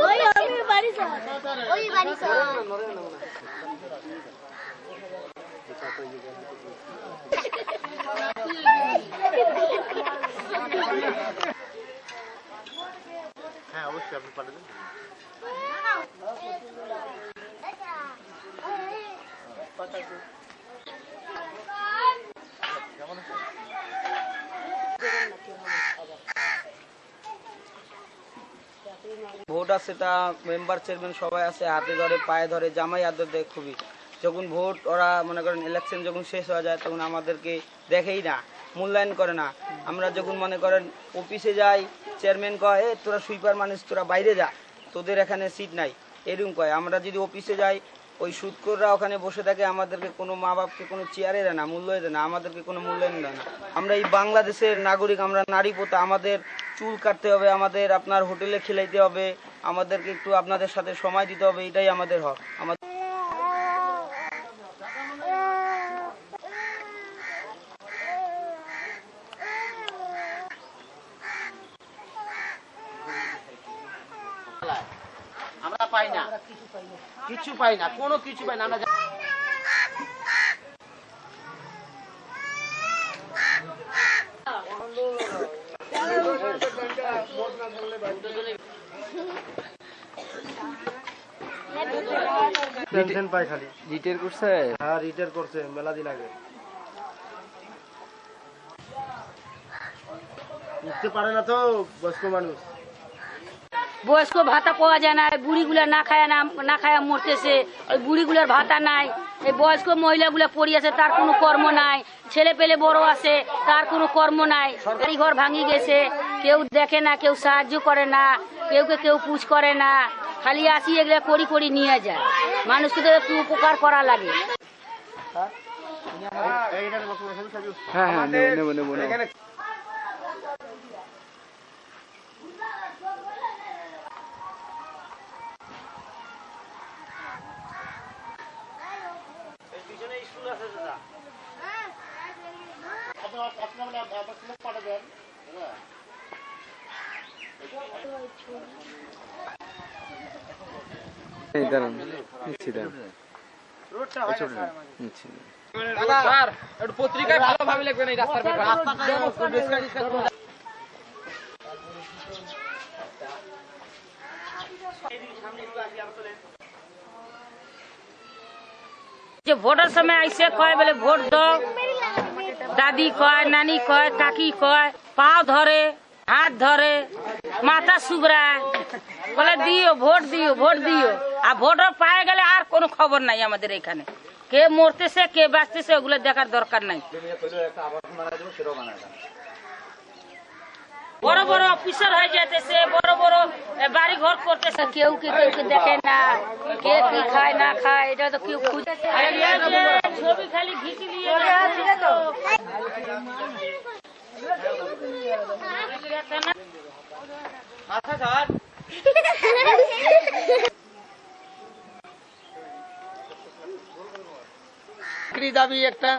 ওই আমি বাড়ি স্যার ওই বাড়ি স্যার হ্যাঁ অবশ্যই আপনি পাঠাবেন ভোট আছে তা মেম্বার চেয়ারম্যান সবাই আছে, হাতে ধরে, পায়ে ধরে, জামাই আদর দেয় খুবই। যখন ভোট, ওরা মনে করেন ইলেকশন যখন শেষ হয়ে যায়, তখন আমাদেরকে দেখেই না, মূল্যায়ন করে না। আমরা যখন মনে করেন অফিসে যাই চেয়ারম্যান কয়, এ, তোরা সুইপার মানুষ, তোরা বাইরে যা, তোদের এখানে সিট নাই। এরকম কয়। আমরা যদি অফিসে যাই, ওই সুদকররা ওখানে বসে থাকে, আমাদেরকে কোনো মা বাপকে কোনো চেয়ারে দেয় না মূল্য দেয় না, আমাদেরকে কোনো মূল্যায়ন দেয় না। আমরা এই বাংলাদেশের নাগরিক, আমরা নারী পোতা, আমাদের চুল কাটতে হবে, আমাদের আপনার হোটেলে খেলাইতে হবে আমাদেরকে একটু আপনাদের সাথে সময় দিতে হবে, এটাই আমাদের হক। আমাদের কিছু পাই না। কোনো কিছু পাই না। আমরা যা- টেনশন পাই খালি। রিটের করছে? হ্যাঁ রিটায়ার করছে মেলা দিন আগে। উঠতে পারে না তো বয়স্ক মানুষ। বয়স্ক ভাতা পাওয়া যায় না বুড়িগুলা না খায় না না খায় মরতেছে ওই বুড়িগুলার ভাতা নাই এই বয়স্ক মহিলাগুলা পড়ি আছে তার কোনো কর্ম নাই ছেলে পেলে বড় আছে তার কোনো কর্ম নাই সরকারি ঘর ভাঙি গেছে কেউ দেখে না কেউ সাহায্য করে না কেউকে কেউ পুজ করে না খালি আসি এগুলা করি করি নিয়ে যায়। মানুষকে তো একটু উপকার করা লাগে। হ্যাঁ হ্যাঁ নেব নেব নেব নেব। এই দাঁড়ান নিচ্ছি দাঁড়ান নিচ্ছি যে ভোটের সময় আইসে কয় বলে ভোট দাও দাদি কয় নানি কয় কাকি কয় পাও ধরে হাত ধরে মাথা সুগড়ায় বলে দিও ভোট দিও ভোট দিও আর ভোট পায়ে গেলে আর কোনো খবর নাই আমাদের এখানে। কে মরতেছে কে বাঁচতেছে ওগুলো দেখার দরকার নাই। বড় বড় অফিসার হয়ে যেতেছে বড় বড় বাড়ি ঘর করতেছে। কেউ কি কেউ কে দেখে না কে কি খায় না খায় এটা তো কেউ খুঁজে ছবি খালি ঘিচি নিয়ে তো। চাকরি দাবি একটা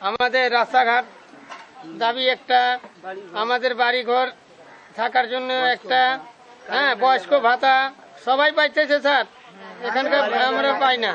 আমাদের রাস্তাঘাট দাবি একটা আমাদের বাড়ি ঘর থাকার জন্য একটা হ্যাঁ বয়স্ক ভাতা সবাই পাইতেছে স্যার এখানকার আমরা পাই না